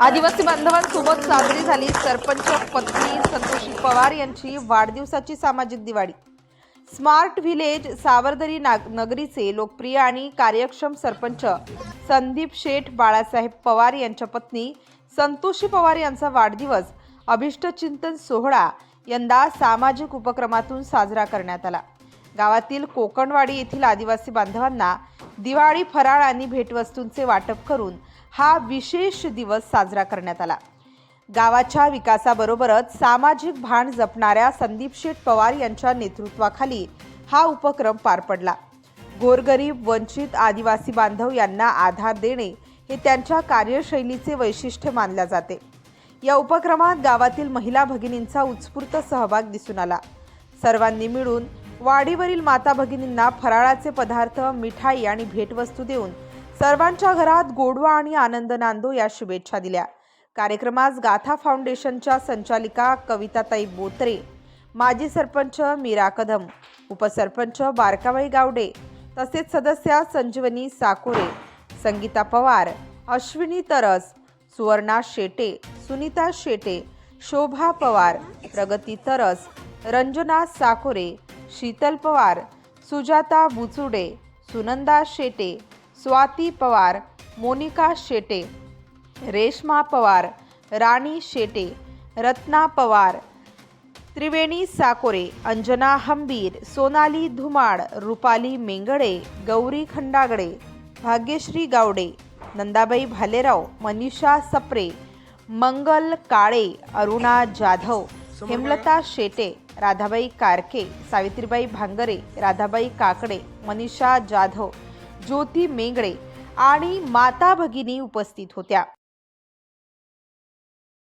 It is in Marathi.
आदिवासी बांधवांसोबत साजरी झाली सरपंच पत्नी संतोषी पवार यांची वाढदिवसाची सामाजिक दिवाळी. स्मार्ट व्हिलेज सावरदरी नाग नगरीचे लोकप्रिय आणि कार्यक्षम सरपंच संदीप शेठ बाळासाहेब पवार यांच्या पत्नी संतोषी पवार यांचा वाढदिवस अभिष्टचिंतन सोहळा यंदा सामाजिक उपक्रमातून साजरा करण्यात आला. गावातील कोकणवाडी येथील आदिवासी बांधवांना दिवाळी फराळ आणि भेटवस्तूंचे वाटप करून हा विशेष दिवस साजरा करण्यात आला. गावाच्या विकासाबरोबरच सामाजिक भान जपणाऱ्या संदीप शेठ पवार यांच्या नेतृत्वाखाली हा उपक्रम पार पडला. गोरगरीब वंचित आदिवासी बांधव यांना आधार देणे हे त्यांच्या कार्यशैलीचे वैशिष्ट्य मानले जाते. या उपक्रमात गावातील महिला भगिनींचा उत्स्फूर्त सहभाग दिसून आला. सर्वांनी मिळून वाडीवरील माता भगिनींना फराळाचे पदार्थ मिठाई आणि भेटवस्तू देऊन सर्वांच्या घरात गोडवा आणि आनंद नांदो या शुभेच्छा दिल्या. कार्यक्रमास गाथा फाउंडेशनच्या संचालिका कविताताई बोत्रे माजी सरपंच मीरा कदम उपसरपंच बारकाबाई गावडे तसेच सदस्या संजीवनी साकोरे संगीता पवार अश्विनी तरस सुवर्णा शेटे सुनीता शेटे शोभा पवार प्रगती तरस रंजना साकोरे शीतल पवार सुजाता बुचुडे सुनंदा शेटे स्वाती पवार मोनिका शेटे रेश्मा पवार राणी शेटे रत्ना पवार त्रिवेणी साकोरे अंजना हंबीर सोनाली धुमाड रुपाली मेंगडे गौरी खंडागडे भाग्यश्री गावडे नंदाबाई भालेराव मनीषा सप्रे मंगल काळे अरुणा जाधव हेमलता शेटे राधाबाई कारके सावित्रीबाई भांगरे राधाबाई काकडे मनीषा जाधव ज्योती मेंगळे आणि माता भगिनी उपस्थित होत्या.